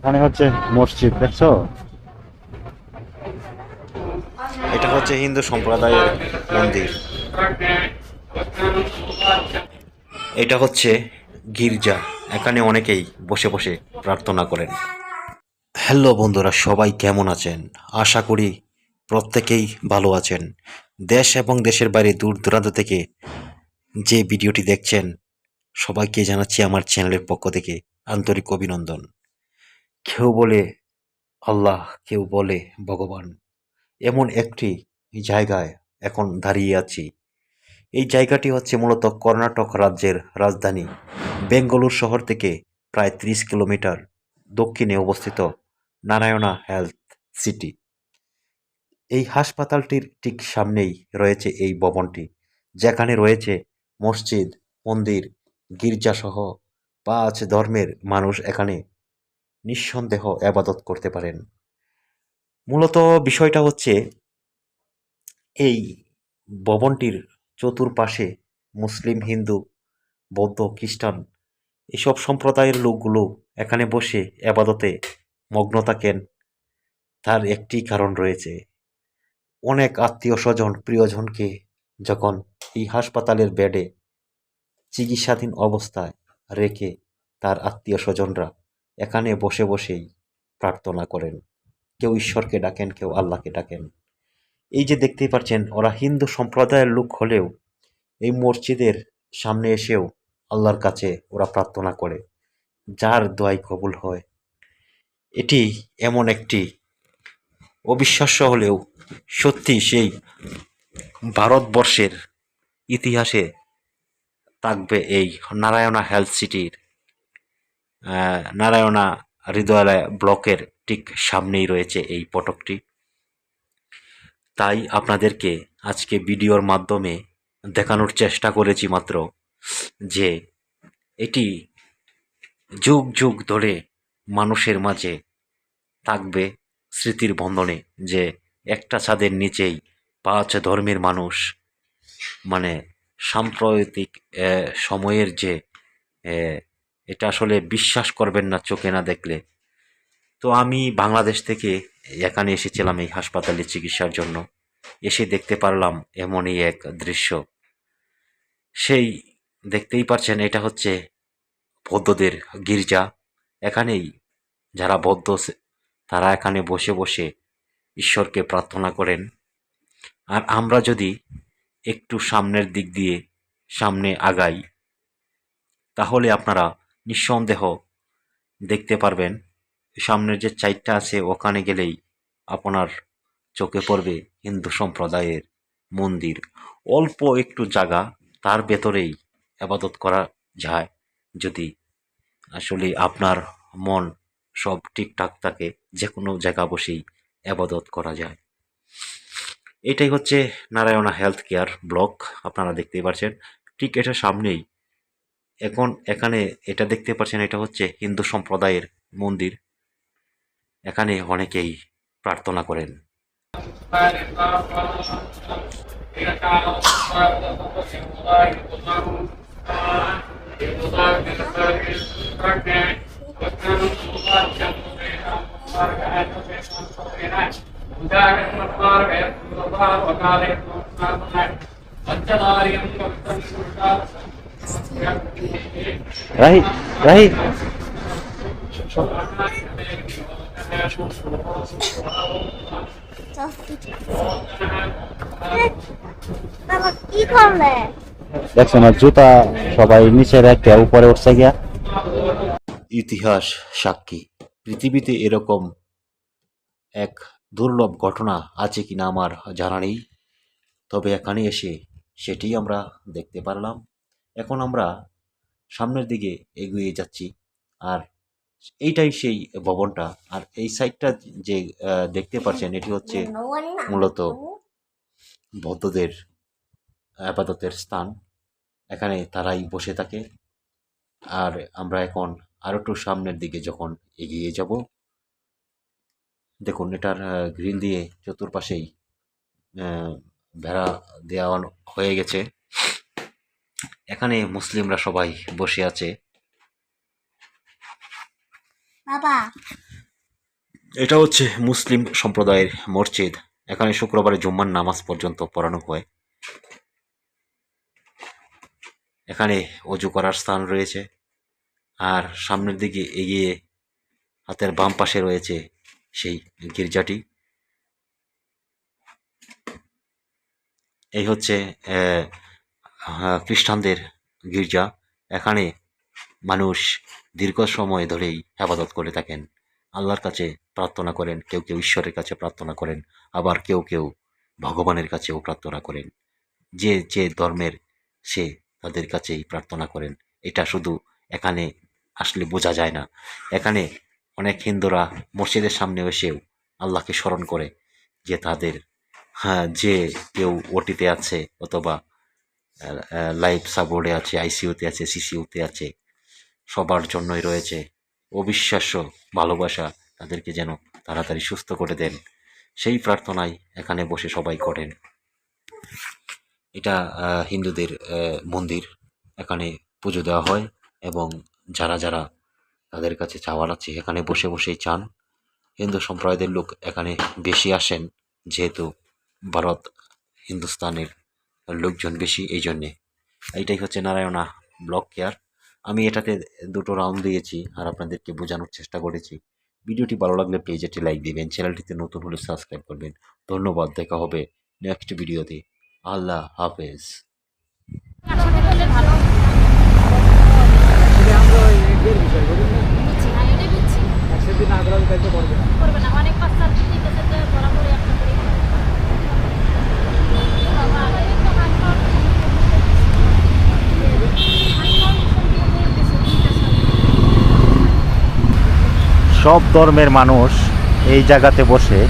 এখানে হচ্ছে মসজিদ, দেখছ? এটা হচ্ছে হিন্দু সম্প্রদায়ের মন্দির। এটা হচ্ছে গির্জা। এখানে অনেকেই বসে বসে প্রার্থনা করেন। হ্যালো বন্ধুরা, সবাই কেমন আছেন? আশা করি প্রত্যেকেই ভালো আছেন। দেশ এবং দেশের বাইরে দূর দূরান্ত থেকে যে ভিডিওটি দেখছেন, সবাইকে জানাচ্ছি আমার চ্যানেলের পক্ষ থেকে আন্তরিক অভিনন্দন। কেউ বলে আল্লাহ, কেউ বলে ভগবান। এমন একটি জায়গায় এখন দাঁড়িয়ে আছি। এই জায়গাটি হচ্ছে মূলত কর্ণাটক রাজ্যের রাজধানী। বেঙ্গালুর শহর থেকে প্রায় ত্রিশ কিলোমিটার দক্ষিণে অবস্থিত নারায়ণা হেলথ সিটি। এই হাসপাতালটির ঠিক সামনেই রয়েছে এই ভবনটি। যেখানে রয়েছে মসজিদ, মন্দির, গির্জাসহ পাঁচ ধর্মের মানুষ এখানে নিঃসন্দেহ আবাদত করতে পারেন। মূলত বিষয়টা হচ্ছে, এই ভবনটির চতুর্পাশে মুসলিম, হিন্দু, বৌদ্ধ, খ্রিস্টান এসব সম্প্রদায়ের লোকগুলো এখানে বসে আবাদতে মগ্ন থাকেন। তার একটি কারণ রয়েছে। অনেক আত্মীয় স্বজন প্রিয়জনকে যখন এই হাসপাতালের বেডে চিকিৎসাধীন অবস্থায় রেখে তার আত্মীয় স্বজনরা এখানে বসে বসেই প্রার্থনা করেন। কেউ ঈশ্বরকে ডাকেন, কেউ আল্লাহকে ডাকেন। এই যে দেখতেই পাচ্ছেন, ওরা হিন্দু সম্প্রদায়ের লোক হলেও এই মসজিদের সামনে এসেও আল্লাহর কাছে ওরা প্রার্থনা করে, যার দোয়াই কবুল হয়। এটি এমন একটি অবিশ্বাস্য হলেও সত্যি সেই ভারতবর্ষের ইতিহাসে থাকবে এই নারায়ণা হেলথ সিটির নারায়ণা হৃদয়ালয় ব্লকের ঠিক সামনেই রয়েছে এই পটকটি। তাই আপনাদেরকে আজকে ভিডিওর মাধ্যমে দেখানোর চেষ্টা করেছি মাত্র যে এটি যুগ যুগ ধরে মানুষের মাঝে থাকবে স্মৃতির বন্ধনে যে একটা ছাদের নিচেই পাঁচ ধর্মের মানুষ মানে সাম্প্রতিক সময়ের যে এটা আসলে বিশ্বাস করবেন না চোখে না দেখলে। তো আমি বাংলাদেশ থেকে এখানে এসেছিলাম এই হাসপাতালে চিকিৎসার জন্য। এসে দেখতে পারলাম এমনই এক দৃশ্য। সেই দেখতেই পারছেন এটা হচ্ছে বৌদ্ধদের গির্জা। এখানেই যারা বৌদ্ধ তারা এখানে বসে বসে ঈশ্বরকে প্রার্থনা করেন। আর আমরা যদি একটু সামনের দিক দিয়ে সামনে আগাই, তাহলে আপনারা নিঃসন্দেহ দেখতে পারবেন, সামনের যে চাইটটা আছে ওখানে গেলেই আপনার চোখে পড়বে হিন্দু সম্প্রদায়ের মন্দির। অল্প একটু জায়গা, তার ভেতরেই আবাদত করা যায়। যদি আসলে আপনার মন সব ঠিকঠাক থাকে যে কোনো জায়গা বসেই আবাদত করা যায়। এটাই হচ্ছে নারায়ণা হেলথ কেয়ার ব্লক আপনারা দেখতেই পাচ্ছেন ঠিক এটার সামনেই এখন এখানে এটা দেখতে পাচ্ছেন এটা হচ্ছে হিন্দু সম্প্রদায়ের মন্দির। এখানে অনেকেই প্রার্থনা করেন। রাহি রাহি বাবা কি করলে? দেখছ না জুতা সবাই নিচে রেখে উপরে উঠছে গিয়া। ইতিহাস সাক্ষী পৃথিবীতে এরকম এক দুর্লভ ঘটনা আছে কিনা আমার জানা নেই। তবে এখানে এসে সেটি আমরা দেখতে পারলাম। এখন আমরা সামনের দিকে এগিয়ে যাচ্ছি। আর এইটাই সেই ভবনটা। আর এই সাইডটা যে দেখতে পাচ্ছেন, এটি হচ্ছে মূলত বৌদ্ধদের আপাততের স্থান। এখানে তারাই বসে থাকে। আর আমরা এখন আরও একটু সামনের দিকে যখন এগিয়ে যাব, দেখুন, এটার গ্রিল দিয়ে চতুর্পাশেই বেড়া দেওয়া হয়ে গেছে। এখানে মুসলিমরা সবাই বসে আছে। বাবা। এটা হচ্ছে মুসলিম সম্প্রদায়ের মসজিদ। এখানে শুক্রবারে জুম্মার নামাজ পর্যন্ত পড়ানো হয়। এখানে অজু করার স্থান রয়েছে। আর সামনের দিকে এগিয়ে হাতের বাম পাশে রয়েছে সেই গির্জাটি। এই হচ্ছে খ্রিস্টানদের গির্জা। এখানে মানুষ দীর্ঘ সময় ধরেই আবাদত করে থাকেন। আল্লাহর কাছে প্রার্থনা করেন, কেউ কেউ ঈশ্বরের কাছে প্রার্থনা করেন, আবার কেউ কেউ ভগবানের কাছেও প্রার্থনা করেন। যে যে ধর্মের সে তাদের কাছেই প্রার্থনা করেন। এটা শুধু এখানে আসলে বোঝা যায় না। এখানে অনেক হিন্দুরা মসজিদের সামনে এসেও আল্লাহকে স্মরণ করে যে তাদের হ্যাঁ যে কেউ ওটিতে আছে অথবা লাইফ সাপোর্টে আছে আইসিইউতে আছে সিসিইউতে আছে, সবার জন্যই রয়েছে। অবিশ্বাস্য ভালোবাসা তাদেরকে যেন তাড়াতাড়ি সুস্থ করে দেন। সেই প্রার্থনাই এখানে বসে সবাই করেন। এটা হিন্দুদের মন্দির। এখানে পুজো দেওয়া হয় এবং যারা যারা তাদের কাছে চাওয়ার আছে, এখানে বসে বসেই চান। হিন্দু সম্প্রদায়ের লোক এখানে বেশি আসেন, যেহেতু ভারত, হিন্দুস্তানের লোকজন বেশি এই জন্যে। এইটাই হচ্ছে নারায়ণা ব্লক কেয়ার। আমি এটাতে দুটো রাউন্ড দিয়েছি আর আপনাদেরকে বোঝানোর চেষ্টা করেছি। ভিডিওটি ভালো লাগলে প্লিজ একটি লাইক দিবেন, চ্যানেলটিতে নতুন হলে সাবস্ক্রাইব করবেন। ধন্যবাদ, দেখা হবে নেক্সট ভিডিওতে আল্লাহ হাফেজ। একসাথে করবে না তিনটে চারটে বরাবরই একটা করে বাবা, এই তো হাত পা সব ধর্মের মানুষ এই জায়গাতে বসে